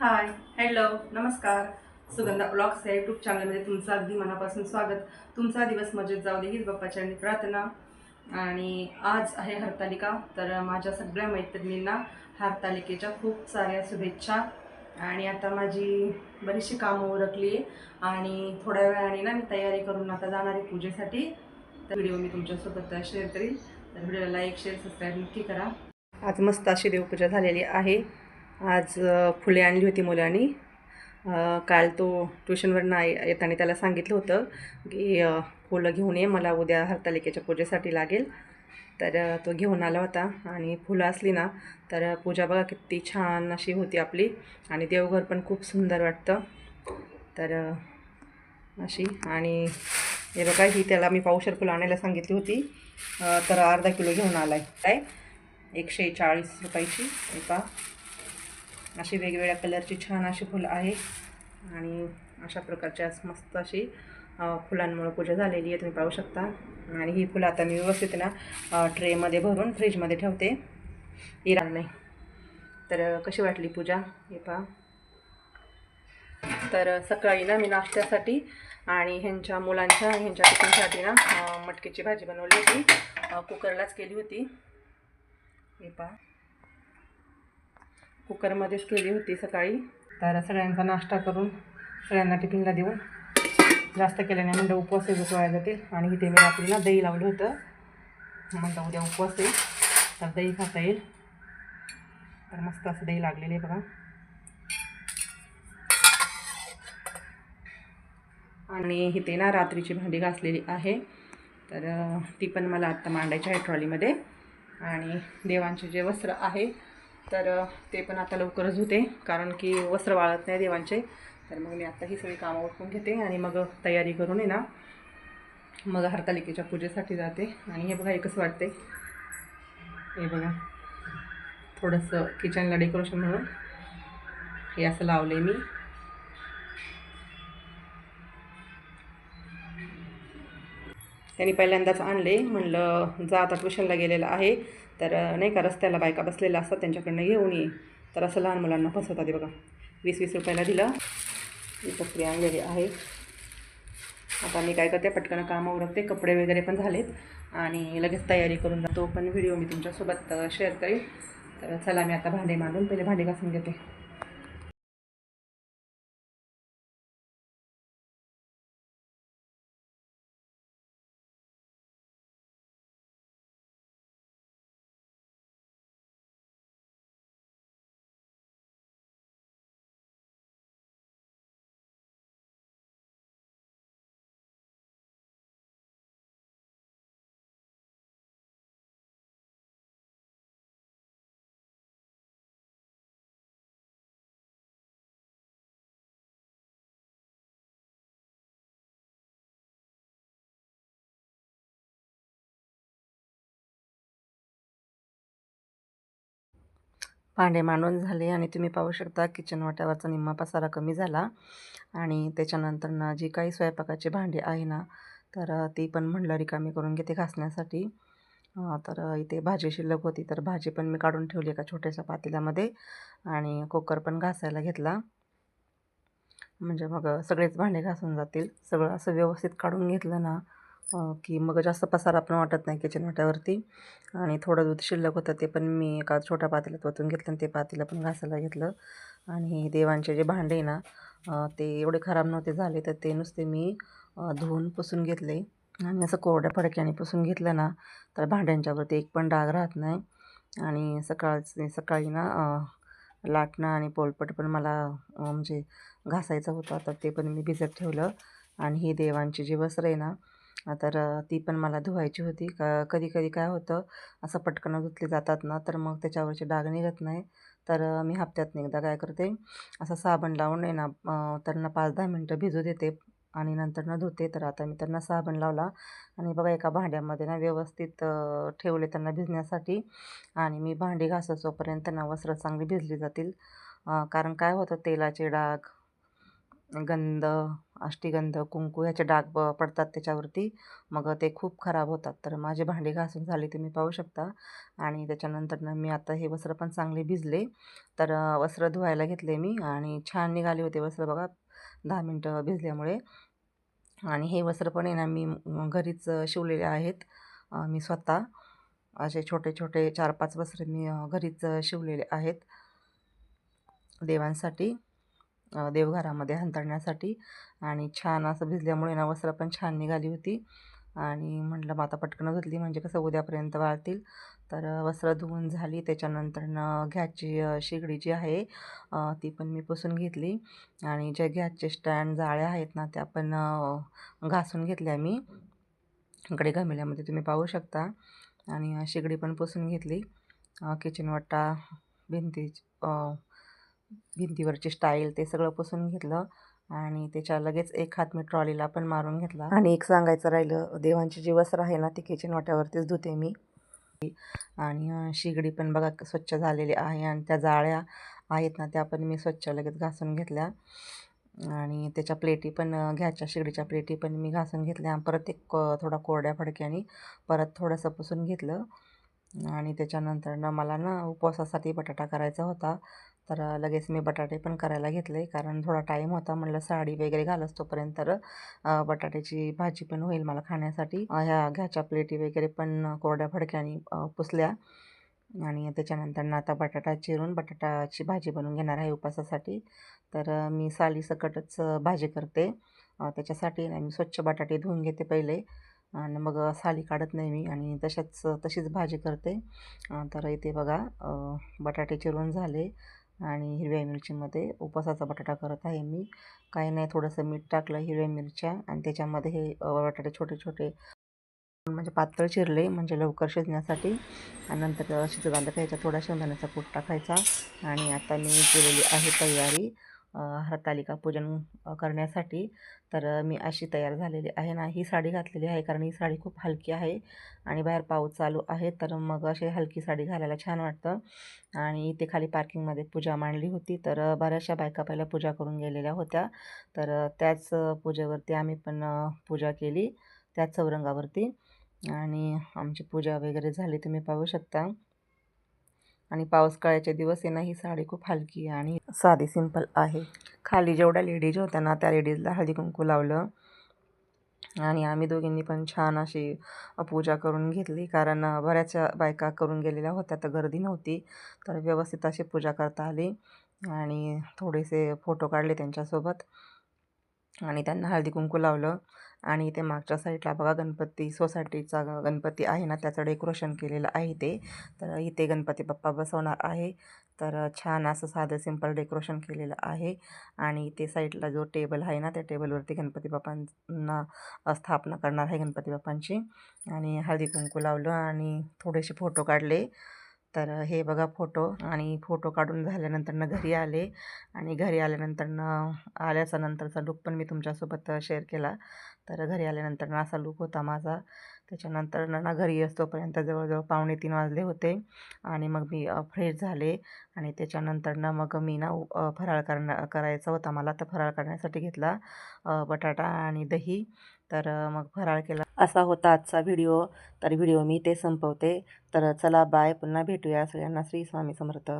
Hi hello नमस्कार. Sugandha blogs या YouTube चॅनलमध्ये तुमचं अगदी मनापासून स्वागत. तुमचा दिवस मजेत जाऊ दे हीच बाप्पाच्या आणि प्रार्थना. आणि आज आहे हरतालिका तर माझ्या सगळ्या मैत्रिणींना हरतालिकेच्या खूप साऱ्या शुभेच्छा. आणि आता माझी बरीचशी कामं उरकली आहे आणि थोड्या वेळाने ना मी तयारी करून आता जाणार आहे पूजेसाठी. तर व्हिडिओ मी तुमच्यासोबत शेअर करीन. तर व्हिडिओला लाईक शेअर सबस्क्राईब नक्की करा. आज मस्त अशी देवपूजा झालेली आहे. आज फुले आणली होती मुलांनी. काल तो ट्युशनवरनं येताना त्याला सांगितलं होतं की फुलं घेऊन ये मला उद्या हरतालिकेच्या पूजेसाठी लागेल. तर तो घेऊन आला होता आणि फुलं असली ना तर पूजा बघा किती छान अशी होती आपली आणि देवघर पण खूप सुंदर वाटतं. तर अशी आणि हे बघा ही त्याला मी पावशर फुलं आणायला सांगितली होती. तर अर्धा किलो घेऊन आला आहे काय एकशे चाळीस रुपयाची एका अशी वेगवेगळ्या कलरची छान अशी फुलं आहे आणि अशा प्रकारच्या मस्त अशी फुलांमुळे पूजा झालेली आहे तुम्ही पाहू शकता. आणि ही फुलं आता मी व्यवस्थित ना ट्रेमध्ये भरून फ्रीजमध्ये ठेवते. इराण नाही. तर कशी वाटली पूजा? हे पहा. तर सकाळी ना मी नाश्त्यासाठी आणि ह्यांच्या मुलांच्या ह्यांच्या टिफिनसाठी ना मटकीची भाजी बनवली होती. कुकरलाच केली होती. हे पहा. कुकरमध्येच केली होती सकाळी. तर सगळ्यांचा नाश्ता करून सगळ्यांना टिफिनला देऊन जास्त केल्याने म्हणजे उपवास आहे वाया जातील आणि इथे मी रात्रीला दही लावलं होतं. म्हणलं उद्या उपवास येईल तर दही खाता येईल. तर मस्त असं दही लागलेलं आहे बघा. आणि इथे ना रात्रीची भांडी घासलेली आहे. तर ती पण मला आत्ता मांडायची आहे ट्रॉलीमध्ये. आणि देवांचे जे वस्त्र आहे तर ते पण आता लवकरच होते कारण की वस्त्र वाळत नाही देवांचे. तर मग मी आता ही सगळी कामं ओळखून घेते आणि मग तयारी करून आहे ना मग हरतालिकेच्या पूजेसाठी जाते. आणि हे बघा एकच वाटते. हे बघा थोडंसं किचनला डेकोरेशन म्हणून. हे असं लावले मी. त्यांनी पहिल्यांदाच आणले म्हणलं जा आता ट्युशनला गेलेला आहे. तर नाही का रस्त्याला बायका बसलेल्या असतात त्यांच्याकडनं घेऊन ये. तर असं लहान मुलांना फसवतात हे बघा. वीस वीस रुपयाला दिलं. ही प्रक्रिया आणलेली आहे. आता मी काय करते पटकन कामं उरकते कपडे वगैरे पण झालेत. आणि लगेच तयारी करून जातो. पण व्हिडिओ मी तुमच्यासोबत शेअर करेन. तर चला मी आता भांडे मांडून पहिले भांडे घासून घेते. भांडे मांडून झाले आणि तुम्ही पाहू शकता किचन वाट्यावरचा निम्मा पसारा कमी झाला. आणि त्याच्यानंतर ना जी काही स्वयंपाकाची भांडी आहे ना तर ती पण म्हणलं रिकामी करून घेते घासण्यासाठी. तर इथे भाजी शिल्लक होती तर भाजी पण मी काढून ठेवली एका छोट्याशा पातेल्यामध्ये आणि कुकर पण घासायला घेतला. म्हणजे मग सगळेच भांडे घासून जातील. सगळं असं व्यवस्थित काढून घेतलं ना की मग जास्त पसारा पण वाटत नाही किचन वाट्यावरती. आणि थोडं दूध शिल्लक होतं ते पण मी एका छोट्या पातेल्यात ओतून घेतलं आणि ते पातेलं पण घासायला घेतलं. आणि देवांचे जे भांडे आहे ना ते एवढे खराब नव्हते झाले तर ते नुसते मी धुवून पुसून घेतले. आणि असं कोरड्या फडक्याने पुसून घेतलं ना तर भांड्यांच्यावरती एक पण डाग राहत नाही. आणि सकाळचे सकाळी ना लाटणं आणि पोलपट पण मला म्हणजे घासायचं होतं. तर ते पण मी भिजत ठेवलं. आणि ही देवांची जी वस्त्र आहे ना तर ती पण मला धुवायची होती. का कधी कधी काय होतं असं पटकन धुतली जातात ना तर मग त्याच्यावरचे डाग निघत नाही. तर मी हप्त्यात एकदा काय करते असं साबण लावून आहे ना त्यांना पाच दहा मिनटं भिजू देते आणि नंतर न धुते. तर आता मी त्यांना साबण लावला आणि बघा एका भांड्यामध्ये ना व्यवस्थित ठेवले त्यांना भिजण्यासाठी आणि मी भांडी घासायचोपर्यंत त्यांना वस्त्र चांगली भिजली जातील. कारण काय होतं तेलाचे डाग गंध अष्टीगंध कुंकू ह्याचे डाग ब पडतात त्याच्यावरती. मग ते खूप खराब होतात. तर माझे भांडी घासून झाली तुम्ही पाहू शकता. आणि त्याच्यानंतरनं मी आता हे वस्त्र पण चांगले भिजले. तर वस्त्र धुवायला घेतले मी आणि छान निघाले होते वस्त्र बघा दहा मिनटं भिजल्यामुळे. आणि हे वस्त्र पण आहे ना मी घरीच शिवलेले आहेत. मी स्वतः. असे छोटे छोटे चार पाच वस्त्र मी घरीच शिवलेले आहेत. देवांसाठी. देवघरामध्ये हांतरण्यासाठी आणि छान असं भिजल्यामुळे ना वस्त्र पण छान निघाली होती. आणि म्हटलं मग आता पटकन धुतली म्हणजे कसं उद्यापर्यंत वाळतील. तर वस्त्र धुवून झाली. त्याच्यानंतरनं घ्याची शेगडी जी आहे ती पण मी पुसून घेतली. आणि ज्या घ्याचे स्टँड जाळ्या आहेत ना त्या पण घासून घेतल्या मी. इकडे गमिल्यामध्ये तुम्ही पाहू शकता. आणि शेगडी पण पुसून घेतली. किचन वाटा भिंती भिंतीवरची स्टाईल ते सगळं पुसून घेतलं. आणि त्याच्या लगेच एक हात मी ट्रॉलीला पण मारून घेतला. आणि एक सांगायचं राहिलं देवांची जी वस्त्र आहे ना ती किचन वाट्यावरतीच धुते मी. आणि शिगडी पण बघा स्वच्छ झालेली आहे आणि त्या जाळ्या आहेत ना त्या पण मी स्वच्छ लगेच घासून घेतल्या. आणि त्याच्या प्लेटी पण घ्यायच्या शिगडीच्या प्लेटी पण मी घासून घेतल्या. परत एक थोडा कोरड्या फडक्याने परत थोडंसं पुसून घेतलं. आणि त्याच्यानंतर ना मला ना उपवासासाठी बटाटा करायचा होता. तर लगेच मी बटाटे पण करायला घेतले. कारण थोडा टाईम होता म्हटलं साडी वगैरे घालच तोपर्यंत तर बटाट्याची भाजी पण होईल मला खाण्यासाठी. ह्या घ्याच्या प्लेटी वगैरे पण कोरड्या फडक्याने पुसल्या. आणि त्याच्यानंतर आता बटाटा चिरून बटाटाची भाजी बनवून घेणार आहे उपासासाठी. तर मी सालीसकटच भाजी करते. त्याच्यासाठी मी स्वच्छ बटाटे धुवून घेते पहिले. आणि मग साली काढत नाही मी आणि तशाच तशीच भाजी करते. तर इथे बघा बटाटे चिरून झाले. आणि हिरव्या मिरचीमध्ये उपवासाचा बटाटा करत आहे मी. काही नाही थोडंसं मीठ टाकलं हिरव्या मिरच्या आणि त्याच्यामध्ये हे बटाटे छोटे छोटे म्हणजे पातळ चिरले म्हणजे लवकर शिजण्यासाठी. आणि नंतर शिजत आलं का ह्याच्यात थोडा शेंगदाण्याचा कूट टाकायचा. आणि आता मी केलेली आहे तयारी. हरतालिका पूजन करण्यासाठी. तर मी अशी तयार झालेली आहे ना ही साडी घातलेली आहे कारण ही साडी खूप हलकी आहे आणि बाहेर पाऊस चालू आहे. तर मग अशी हलकी साडी घालायला छान वाटतं. आणि इथे खाली पार्किंगमध्ये पूजा मांडली होती. तर बऱ्याचशा बायका पहिल्या पूजा करून गेलेल्या होत्या. तर त्याच पूजेवरती आम्ही पण पूजा केली त्याच चौरंगावरती. आणि आमची पूजा वगैरे झाली तुम्ही पाहू शकता. आणि पावसाळ्याचे दिवस आहे ना ही साडी खूप हलकी आणि साधी सिंपल आहे. खाली जेवढ्या लेडीज होत्या ना त्या लेडीजला हळदी कुंकू लावलं. आणि आम्ही दोघींनी पण छान अशी पूजा करून घेतली. कारण बऱ्याच बायका करून गेलेल्या होत्या तर गर्दी नव्हती. तर व्यवस्थित अशी पूजा करता आली. आणि थोडेसे फोटो काढले त्यांच्यासोबत. आणि त्यांना हळदी कुंकू लावलं. आणि इथे मागच्या साईडला बघा गणपती सोसायटीचा गणपती आहे ना त्याचं डेकोरेशन केलेलं आहे ते तर इथे गणपती बाप्पा बसवणार आहे. तर छान असं साधं सिंपल डेकोरेशन केलेलं आहे. आणि इथे साईडला जो टेबल आहे ना त्या टेबलवरती गणपती बाप्पांना स्थापना करणार आहे गणपती बाप्पांची. आणि हळदी कुंकू लावलं आणि थोडेसे फोटो काढले. तर हे बघा फोटो. आणि फोटो काढून झाल्यानंतर घरी आले. आणि घरी आल्यानंतरनं आल्याचा नंतरचा लुक पण मी तुमच्यासोबत शेअर केला. तर घरी आल्यानंतर असा लूक होता माझा. त्याच्यानंतर ना घरी असतोपर्यंत जवळजवळ पावणे तीन वाजले होते आणि मग मी फ्रेश झाले आणि त्याच्यानंतर ना मग मी ना फराळ करणं करायचा होता मला. तर फराळ करण्यासाठी घेतला बटाटा आणि दही. तर मग फराळ केला. असा होता आजचा व्हिडिओ. तर व्हिडिओ मी ते संपवते. तर चला बाय. पुन्हा भेटूया सगळ्यांना. श्री स्वामी समर्थ.